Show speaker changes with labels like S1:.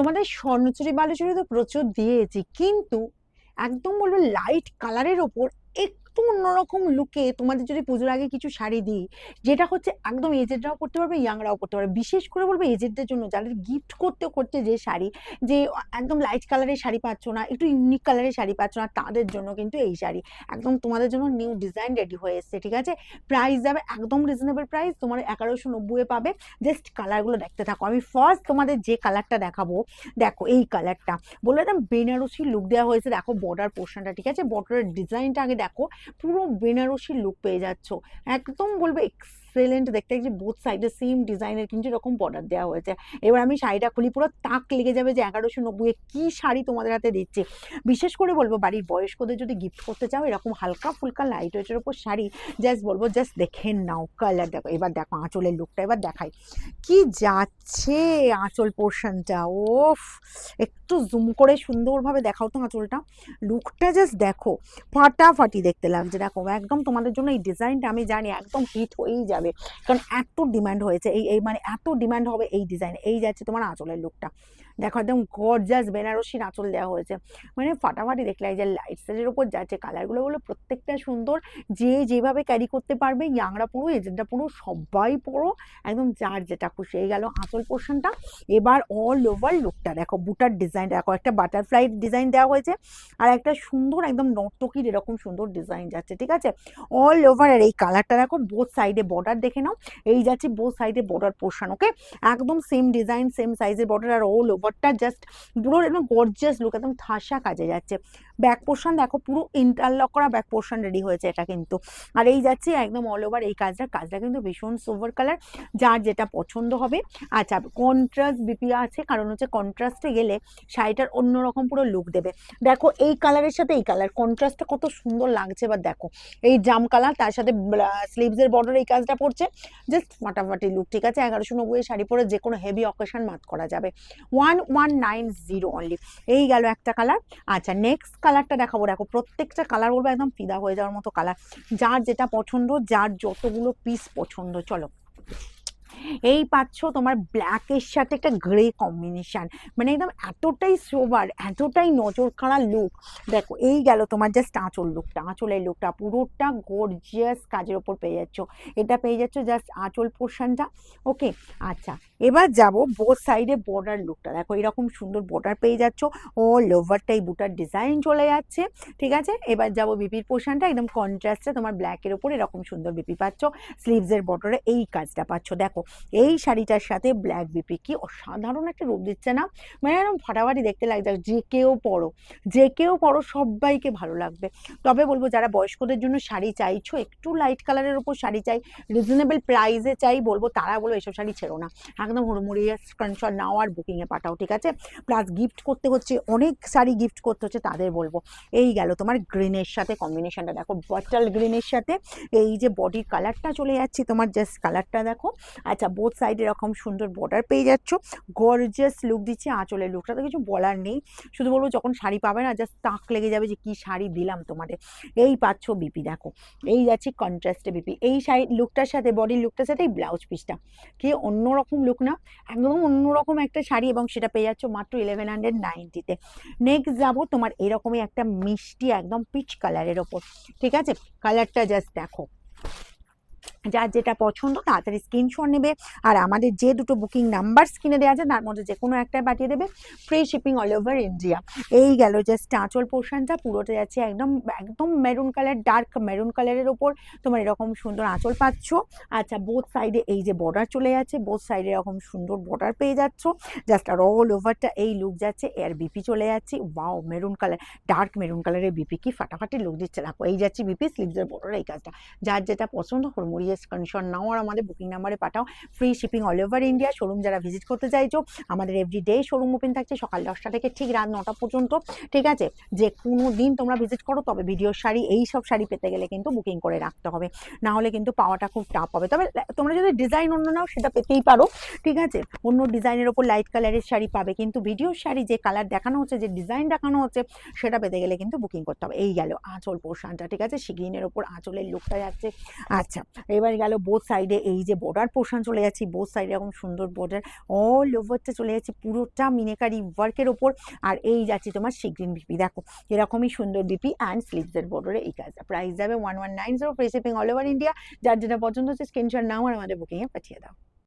S1: তোমাদের স্বর্ণচুরি বালুচুরি তো প্রচুর দিয়েছি কিন্তু একদম বলব লাইট কালারের ওপর একটু অন্যরকম লুকে তোমাদের যদি পুজোর আগে কিছু শাড়ি দিই, যেটা হচ্ছে একদম এজেডরাও পরতে পারবে ইয়াংরাও পরতে পারবে। বিশেষ করে বলব এজেডদের জন্য, যাদের গিফট করতে করতে যে শাড়ি, যে একদম লাইট কালারের শাড়ি পাচ্ছ না, একটু ইউনিক কালারের শাড়ি পাচ্ছ না, তাদের জন্য কিন্তু এই শাড়ি। একদম তোমাদের জন্য নিউ ডিজাইন রেডি হয়ে এসছে, ঠিক আছে? প্রাইস যাবে একদম রিজনেবল প্রাইস তোমার এগারোশো নব্বইয়ে পাবে। জাস্ট কালারগুলো দেখতে থাকো। আমি ফার্স্ট তোমাদের যে কালারটা দেখাবো, দেখো এই কালারটা বলে একদম বেনারসি লুক দেওয়া হয়েছে, দেখো বর্ডার পোর্শনটা ঠিক আছে? বর্ডারের ডিজাইনটা আগে দেখো। পুরো বেনারসি লুক পেয়ে যাচ্ছ। একদম বলব এক্সেলেন্ট দেখতে যে বোথ সাইডে সেম ডিজাইনের কিন্তু এরকম বর্ডার দেওয়া হয়েছে। এবার আমি শাড়িটা খুলি, পুরো তাক লেগে যাবে যে এগারোশো নব্বই কী শাড়ি তোমাদের হাতে দিচ্ছে। বিশেষ করে বলব, বাড়ির বয়স্কদের যদি গিফট করতে চাও, এরকম হালকা ফুলকা লাইট ওয়েটের ওপর শাড়ি জাস্ট বলব জাস্ট দেখে নাও কালার দেখো। এবার দেখো আঁচলের লুকটা এবার দেখাই। কি যাচ্ছে আঁচল পোর্শনটা ওফ! একটু জুম করে সুন্দরভাবে দেখাও তো আঁচলটা। লুকটা জাস্ট দেখো, ফাটাফাটি দেখতে লাগছে। দেখো, একদম তোমাদের জন্য এই ডিজাইনটা আমি জানি একদম হিট হয়েই যাবে। কারণ এত ডিমান্ড হয়েছে, এই এই মানে এত ডিমান্ড হবে এই ডিজাইন এই যাচ্ছে তোমার আঁচলের লুকটা দেখো একদম গর্জাস বেনারসির আঁচল দেওয়া হয়েছে। মানে ফাটাফাটি দেখলে এই যে লাইট সেটের ওপর যাচ্ছে কালারগুলো হলো প্রত্যেকটা সুন্দর। যে যেভাবে ক্যারি করতে পারবে, ইয়াংরা পুরো এজেন্টটা পুরো, সবাই পুরো, একদম যার যেটা খুশি। এই গেল আঁচল পোর্শনটা এবার অল ওভার লুকটা দেখো, বুটার ডিজাইন দেখো একটা বাটারফ্লাই ডিজাইন দেওয়া হয়েছে আর একটা সুন্দর একদম নর্তকীর এরকম সুন্দর ডিজাইন যাচ্ছে, ঠিক আছে? অল ওভার আর এই কালারটা দেখো বোথ সাইডে বর্ডার দেখে নাও। এই যাচ্ছে বোথ সাইডে বর্ডার পোর্শন ওকে একদম সেম ডিজাইন সেম সাইজের বর্ডার আর অল ওভারটা জাস্ট পুরো একদম গর্জিয়াস লুক একদম ঠাসা কাজে যাচ্ছে। ব্যাক পোর্শন দেখো, পুরো ইন্টারলক করা ব্যাক পোর্শন রেডি হয়েছে এটা কিন্তু। আর এই যাচ্ছে একদম অল ওভার এই কাজটা কাজটা কিন্তু ভীষণ সোভার কালার যার যেটা পছন্দ হবে। আচ্ছা কন্ট্রাস্ট বিপি আছে, কারণ হচ্ছে কন্ট্রাস্টে গেলে শাড়িটার অন্যরকম পুরো লুক দেবে। দেখো, এই কালারের সাথে এই কালার কন্ট্রাস্টটা কত সুন্দর লাগছে বা দেখো। এই জাম কালার তার সাথে স্লিভসের বর্ডার এই কাজটা পড়ছে জাস্ট ফাটাফাটি লুক ঠিক আছে? এগারোশো নব্বই শাড়ি পরে যে কোনো হেভি অকেশন মাত করা যাবে। One one nine zero only এই গেল একটা কালার আচ্ছা নেক্সট কালারটা দেখাবো। দেখো, প্রত্যেকটা কালার বলব একদম ফিদা হয়ে যাওয়ার মতো কালার যার যেটা পছন্দ, যার যতগুলো পিস পছন্দ, চলো। এই পাচ্ছ তোমার ব্ল্যাকের সাথে একটা গ্রে কম্বিনেশন মানে একদম এতটাই সোবার এতটাই নজর কাড়া লুক দেখো, এই গেল তোমার জাস্ট আঁচল লুকটা আঁচলের লুকটা পুরোটা গর্জিয়াস কাজের ওপর পেয়ে যাচ্ছ। এটা পেয়ে যাচ্ছ জাস্ট আঁচল পোর্শনটা ওকে আচ্ছা এবার যাব বোথ সাইডে বর্ডার লুকটা দেখো, এরকম সুন্দর বর্ডার পেয়ে যাচ্ছ। ও লোভারটাই বুটার ডিজাইন চলে যাচ্ছে, ঠিক আছে? এবার যাব বিপির পোর্শনটা একদম কন্ট্রাস্টে তোমার ব্ল্যাকের ওপর এরকম সুন্দর বিপি পাচ্ছ। স্লিভসের বর্ডারে এই কাজটা পাচ্ছ। দেখো এই শাড়িটার সাথে ব্ল্যাক বিপি কি অসাধারণ একটা রূপ দিচ্ছে না? মানে এরকম ফাটাফাটি দেখতে লাগছে যে কেউ পরো, যে কেউ পরো সবাইকে ভালো লাগবে। তবে বলব, যারা বয়স্কদের জন্য শাড়ি চাইছো, একটু লাইট কালারের ওপর শাড়ি চাই রিজনেবল প্রাইসে চাই, বলব, তারা বলো এসব শাড়ি ছেড়ো না। একদম হুড়মুড়িয়ে স্ক্রিনশট নাও আর বুকিংয়ে পাঠাও, ঠিক আছে? প্লাস গিফট করতে হচ্ছে, অনেক শাড়ি গিফট করতে হচ্ছে, তাদের বলব। এই গেল তোমার গ্রিনের সাথে কম্বিনেশনটা দেখো বটল গ্রিনের সাথে, এই যে বডির কালারটা চলে যাচ্ছে, তোমার জাস্ট কালারটা দেখো। আচ্ছা বোথ সাইড এরকম সুন্দর বর্ডার পেয়ে যাচ্ছ। গর্জিয়াস লুক দিচ্ছে আঁচলের লুকটা তো কিছু বলার নেই। শুধু বলব যখন শাড়ি পাবে না জাস্ট তাক লেগে যাবে যে কি শাড়ি দিলাম তোমাদের। এই পাচ্ছ বিপি দেখো। এই যাচ্ছে কন্ট্রাস্টে বিপি এই শাড়ি লুকটার সাথে বডির লুকটার সাথে এই ব্লাউজ পিসটা কি অন্যরকম লুক না? একদম অন্যরকম একটা শাড়ি এবং সেটা পেয়ে যাচ্ছ মাত্র ইলেভেন হান্ড্রেড নাইনটিতে নেক্সট যাব তোমার এরকমই একটা মিষ্টি একদম পিচ কালারের ওপর। ঠিক আছে? কালারটা জাস্ট দেখো। যার যেটা পছন্দ তাড়াতাড়ি স্ক্রিনশট নেবে। আর আমাদের যে দুটো বুকিং নাম্বার স্ক্রিনে দেওয়া আছে, তার মধ্যে যে কোনো একটা পাঠিয়ে দেবে। Free shipping all over India এই গেল জাস্ট আঁচল পোর্শনটা পুরোটা যাচ্ছে একদম একদম মেরুন কালার ডার্ক মেরুন কালারের ওপর। তোমার এরকম সুন্দর আঁচল পাচ্ছ। আচ্ছা বোথ সাইডে এই যে বর্ডার চলে যাচ্ছে বোথ সাইডে এরকম সুন্দর বর্ডার পেয়ে যাচ্ছ। জাস্ট আর অল ওভারটা এই লুক যাচ্ছে, এর বিপি চলে যাচ্ছে। Wow maroon colour dark maroon কালারের বিপি কি ফাটাফাটি লুক দিচ্ছে। দেখো, এই যাচ্ছে বিপি স্লিভসের বর্ডার এই কাজটা। যার যেটা পছন্দ হুড়মুড়িয়ে স্ক্রিনশট নাও আর আমাদের বুকিং নাম্বারে পাঠাও। Free shipping all over India showroom যারা ভিজিট করতে চাইছো, আমাদের এভরি ডে শোরুম ওপেন থাকছে সকাল দশটা থেকে ঠিক রাত নটা পর্যন্ত, ঠিক আছে? যে কোনো দিন তোমরা ভিজিট করো, তবে ভিডিওর শাড়ি, এই সব শাড়ি পেতে গেলে কিন্তু বুকিং করে রাখতে হবে। না হলে কিন্তু পাওয়াটা খুব টাফ হবে। তবে তোমরা যদি ডিজাইন অন্য নাও, সেটা পেতেই পারো, ঠিক আছে? অন্য ডিজাইনের ওপর লাইট কালারের শাড়ি পাবে, কিন্তু ভিডিওর শাড়ি যে কালার দেখানো হচ্ছে, যে ডিজাইন দেখানো হচ্ছে, সেটা পেতে গেলে কিন্তু বুকিং করতে হবে। এই গেল আঁচল পোর্শনটা ঠিক আছে? শিগ্রিনের ওপর আঁচলের লুকটা যাচ্ছে। আচ্ছা এবার গেল বোথ সাইডে এই যে বর্ডার পোর্শন চলে যাচ্ছি বোথ সাইডে এখন সুন্দর বর্ডার অল ওভারটা চলে যাচ্ছে, পুরোটা মিনেকারি ওয়ার্কের ওপর, আর এই যাচ্ছে তোমার শিগ্রিন বিপি দেখো, এরকমই সুন্দর বিপি অ্যান্ড স্লিভসের বর্ডারে এই কাজটা প্রাইস যাবে one one nine zero free shipping all over India যার যেটা পছন্দ হচ্ছে স্ক্রিনশট নাও আর আমাদের বুকিংয়ে পাঠিয়ে দাও।